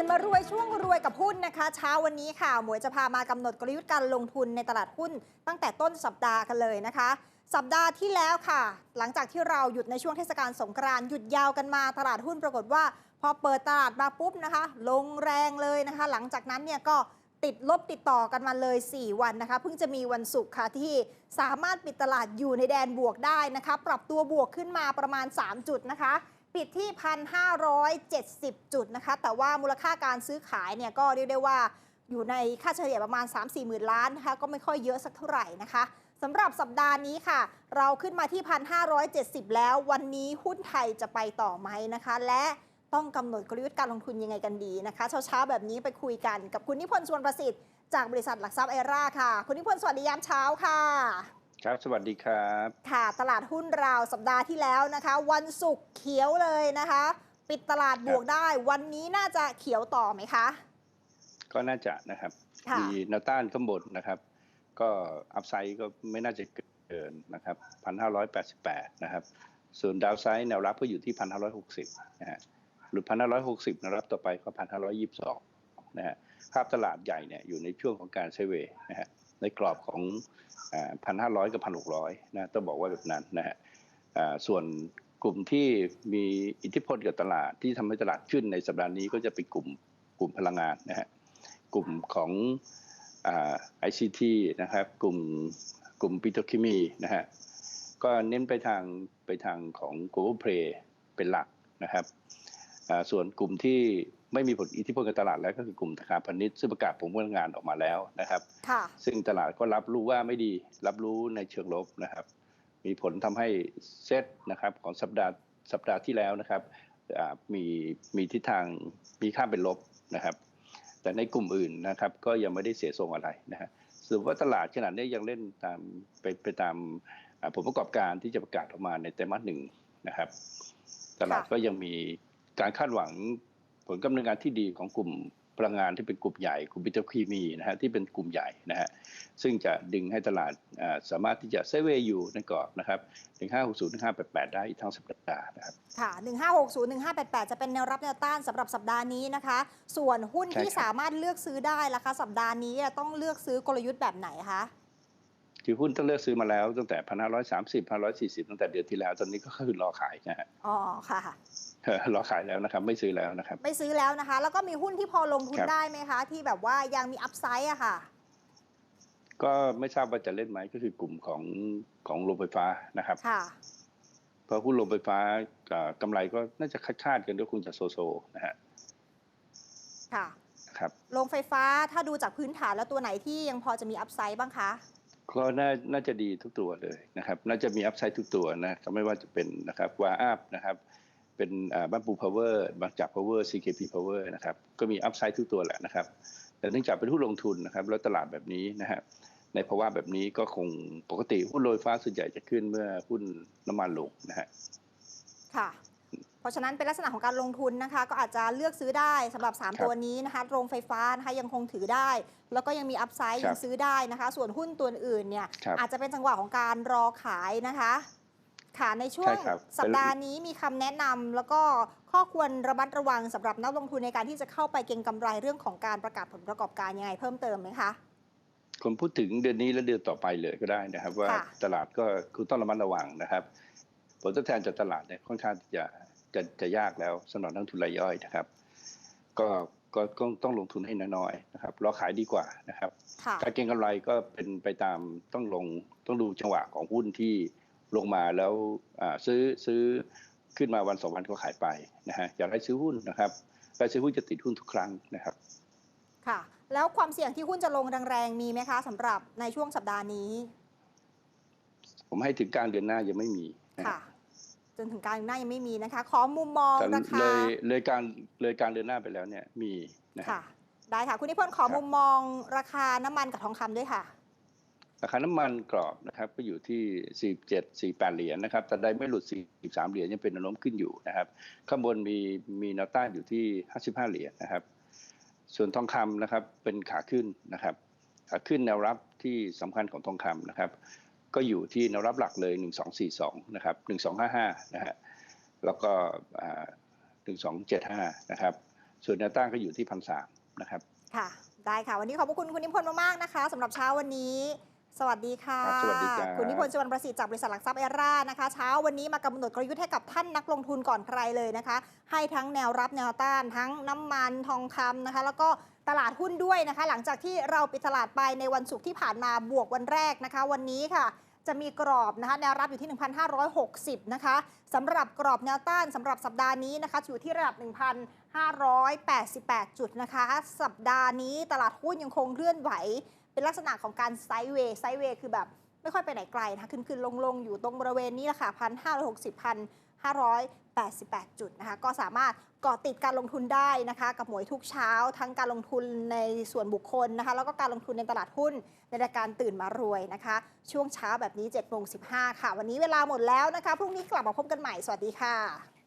ตื่นมารวยช่วงรวยกับหุ้นนะคะ เช้าวันนี้ค่ะ หมวยจะพามากำหนดกลยุทธ์การลงทุนในตลาดหุ้น ตั้งแต่ต้นสัปดาห์กันเลยนะคะ สัปดาห์ที่แล้วค่ะ หลังจากที่เราหยุดในช่วงเทศกาลสงกรานต์หยุดยาวกันมาตลาดหุ้นปรากฏว่า พอเปิดตลาดมาปุ๊บนะคะ ลงแรงเลยนะคะ หลังจากนั้นเนี่ยก็ติดลบติดต่อกันมาเลย 4 วันนะคะ เพิ่งจะมีวันศุกร์ค่ะที่สามารถปิดตลาดอยู่ในแดนบวกได้นะคะ ปรับตัวบวกขึ้นมาประมาณ 3 จุดนะคะ ปิดที่ 1,570 จุดนะคะ แต่ว่ามูลค่าการซื้อขายเนี่ยก็เรียกได้ว่าอยู่ในค่าเฉลี่ยประมาณ 3-4หมื่นล้านนะคะ ก็ไม่ค่อยเยอะสักเท่าไหร่นะคะสำหรับสัปดาห์นี้ค่ะ เราขึ้นมาที่ 1,570 แล้ว วันนี้หุ้นไทยจะไปต่อไหมนะคะ และต้องกำหนดกลยุทธ์การลงทุนยังไงกันดีนะคะ เช้าๆ แบบนี้ไปคุยกันกับคุณนิพนธ์ชวนประสิทธิ์จากบริษัทหลักทรัพย์ไอราค่ะ คุณนิพนธ์สวัสดียามเช้าค่ะ ครับ สวัสดีครับ ค่ะ ตลาดหุ้นเราสัปดาห์ที่แล้วนะคะ วันศุกร์เขียวเลยนะคะ ปิดตลาดบวกได้ วันนี้น่าจะเขียวต่อไหมคะ ก็น่าจะนะครับค่ะมีแนวต้านข้างบนนะครับ ก็อัพไซด์ก็ไม่น่าจะเกินนะครับ1,588นะครับ ส่วนดาวไซด์แนวรับก็อยู่ที่1,560นะฮะ หลุด1,560แนวรับต่อไปก็1,522นะฮะ ภาพตลาดใหญ่เนี่ยอยู่ในช่วงของการไซด์เวย์นะฮะ ในกรอบของอ่า1,500กับ1,600นะต้องบอกว่าแบบนั้นนะฮะส่วนกลุ่มที่มีอิทธิพลกับตลาดที่ทำให้ตลาดขึ้นในสัปดาห์นี้ก็จะเป็นกลุ่มกลุ่มพลังงานนะฮะกลุ่มของไอซีทีนะครับกลุ่มกลุ่มปิโตรเคมีนะฮะก็เน้นไปทางไปทางของ global play เป็นหลักนะครับส่วนกลุ่มที่ ไม่มีผลอิทธิพลกับตลาดแล้วก็คือกลุ่มธนาคารพาณิชย์ซึ่งประกาศผลพลังงานออกมาแล้วนะครับค่ะซึ่งตลาดก็รับรู้ว่าไม่ดี รับรู้ในเชิงลบนะครับ มีผลทำให้เซตนะครับของสัปดาห์สัปดาห์ที่แล้วนะครับอ่ามีมีทิศทางมีค่าเป็นลบนะครับ แต่ในกลุ่มอื่นนะครับ ก็ยังไม่ได้เสียทรงอะไรนะฮะสรุปว่าตลาดขนาดนี้ยังเล่นตามไปไปตามอ่าผลประกอบการที่จะประกาศออกมาในไตรมาสหนึ่งนะครับ ตลาดก็ยังมีการคาดหวัง ผลกำเนิดงานที่ดีของกลุ่มพลังงานที่เป็นกลุ่มใหญ่กลุ่มปิโตรเคมีนะฮะที่เป็นกลุ่มใหญ่นะฮะซึ่งจะดึงให้ตลาดอ่าสามารถที่จะเซเวย์อยู่ในกรอบนะครับ1560 1588 ได้อีกทั้งสัปดาห์นะครับค่ะ 1560 1588 จะเป็นแนวรับแนวต้านสำหรับสัปดาห์นี้นะคะ ส่วนหุ้นใช่ที่ครับสามารถเลือกซื้อได้ล่ะคะ สัปดาห์นี้ต้องเลือกซื้อกลยุทธ์แบบไหนคะ ที่หุ้นต้องเลือกซื้อมาแล้วตั้งแต่1,530 1,540ตั้งแต่เดือนที่แล้ว ตอนนี้ก็คือรอขายนะฮะอ๋อค่ะเออรอขายแล้วนะครับ ไม่ซื้อแล้วนะครับ ไม่ซื้อแล้วนะคะ แล้วก็มีหุ้นที่พอลงทุนครับได้ไหมคะ ที่แบบว่ายังมีอัพไซด์อะค่ะ ก็ไม่ทราบว่าจะเล่นไหมก็คือกลุ่มของของโรงไฟฟ้านะครับค่ะเพราะหุ้นโรงไฟฟ้าอ่ากำไรก็น่าจะคาดๆกันด้วยคุณจะโซโซนะฮะค่ะครับโรงไฟฟ้าถ้าดูจากพื้นฐานแล้วตัวไหนที่ยังพอจะมีอัพไซด์บ้างคะ ก็น่าน่าจะดีทุกตัวเลยนะครับ น่าจะมีอัพไซด์ทุกตัวนะไม่ว่าจะเป็นนะครับวาอัพนะครับ เป็นบ้านปูพาวเวอร์บางจากพาวเวอร์ CKP Power นะครับ ก็มีอัพไซด์ทุกตัวแหละนะครับ แต่เนื่องจากเป็นหุ้นลงทุนนะครับ แล้วตลาดแบบนี้นะฮะ ในภาวะแบบนี้ก็คงปกติหุ้นโรงไฟฟ้าส่วนใหญ่จะขึ้นเมื่อหุ้นน้ำมันลงนะฮะ ค่ะ ราะฉะนั้นเป็นลักษณะของการลงทุนนะคะ ก็อาจจะเลือกซื้อได้สำหรับครับ 3 ตัวนี้นะคะโรงไฟฟ้านะคะยังคงถือได้ แล้วก็ยังมีอัพไซด์ครัยับงซื้อได้นะคะ ส่วนหุ้นตัวอื่นเนี่ยครับอาจจะเป็นจังหวะของการรอขายนะคะค่ะในช่วงใช่ครับสัปดาห์นี้มีคำแนะนำแล้วก็ข้อควรระมัดระวังสำหรับนักลงทุนในการที่จะเข้าไปเก็งกำไรเรื่องของการประกาศผลประกอบการยังไงเพิ่มเติมไหมคะคนพูดถึงเดือนนี้และเดือนต่อไปเลยก็ได้นะครับ ว่าค่ะตลาดก็คือต้องระมัดระวังนะครับ ผลตอบแทนจากตลาดเนี่ยค่อนข้างที่จะ จะจะยากแล้วสำหรับนักลงทุนรายย่อยนะครับ ก็ก็ก็ต้องลงทุนให้น้อยๆนะครับรอขายดีกว่านะครับค่ะการเก็งกำไรก็เป็นไปตามต้องลงต้องดูจังหวะของหุ้นที่ลงมาแล้วอ่าซื้อซื้อขึ้นมาวันสองวันก็ขายไปนะฮะอยากให้ซื้อหุ้นนะครับการซื้อหุ้นจะติดหุ้นทุกครั้งนะครับ ค่ะ แล้วความเสี่ยงที่หุ้นจะลงแรงๆมีไหมคะสำหรับในช่วงสัปดาห์นี้ ผมให้ถึงกลางเดือนหน้ายังไม่มีนะฮะค่ะ จนถึงกลางหน้ายังไม่มีนะคะ ขอมุมมองแต่ราคาเลยเลยการเลยการเดือนหน้าไปแล้วเนี่ยมีนะฮะค่ะได้ค่ะ คุณนิพนธ์ขอครับมุมมองราคาน้ำมันกับทองคำด้วยค่ะ ราคาน้ำมันกรอบนะครับก็อยู่ที่ 47 48 เหรียญนะครับแต่ได้ไม่หลุด 43 เหรียญยังเป็นแนวโน้มขึ้นอยู่นะครับ ข้างบนมีมีแนวต้านอยู่ที่ 55 เหรียญนะครับ ส่วนทองคำนะครับเป็นขาขึ้นนะครับ ขาขึ้นแนวรับที่สำคัญของทองคำนะครับ ก็อยู่ที่แนวรับหลักเลย 1242 นะครับ 1255 นะฮะ แล้วก็อ่า1275 นะครับ ส่วนแนวต้านก็อยู่ที่พันสามนะครับ ค่ะ ได้ค่ะ วันนี้ขอบพระคุณคุณนิพนธ์มากๆนะคะสำหรับเช้าวันนี้ สวัสดีค่ะครับสวัสดีครับ คุณนิพนธ์ชวนประสิทธิ์จากบริษัทหลักทรัพย์เอร่านะคะ เช้าวันนี้มากำหนดกลยุทธ์ให้กับท่านนักลงทุนก่อนใครเลยนะคะ ให้ทั้งแนวรับแนวต้าน ทั้งน้ำมันทองคำนะคะ แล้วก็ตลาดหุ้นด้วยนะคะ หลังจากที่เราปิดตลาดไปในวันศุกร์ที่ผ่านมาบวกวันแรกนะคะ วันนี้ค่ะจะมีกรอบนะคะแนวรับอยู่ที่ 1,560 นะคะสำหรับกรอบแนวต้านสำหรับสัปดาห์นี้นะคะอยู่ที่ระดับ 1,588 จุดนะคะ สัปดาห์นี้ตลาดหุ้นยังคงเคลื่อนไหว เป็นลักษณะของการไซด์เวย์ไซด์เวย์คือแบบไม่ค่อยไปไหนไกลนะคะขึ้นขึ้นลงลงอยู่ตรงบริเวณนี้แหละค่ะ1,560 1,588จุดนะคะก็สามารถเกาะติดการลงทุนได้นะคะ กับหมวยทุกเช้า ทั้งการลงทุนในส่วนบุคคลนะคะ แล้วก็การลงทุนในตลาดหุ้นในรายการตื่นมารวยนะคะ ช่วงเช้าแบบนี้7โมง15ค่ะ วันนี้เวลาหมดแล้วนะคะ พรุ่งนี้กลับมาพบกันใหม่ สวัสดีค่ะ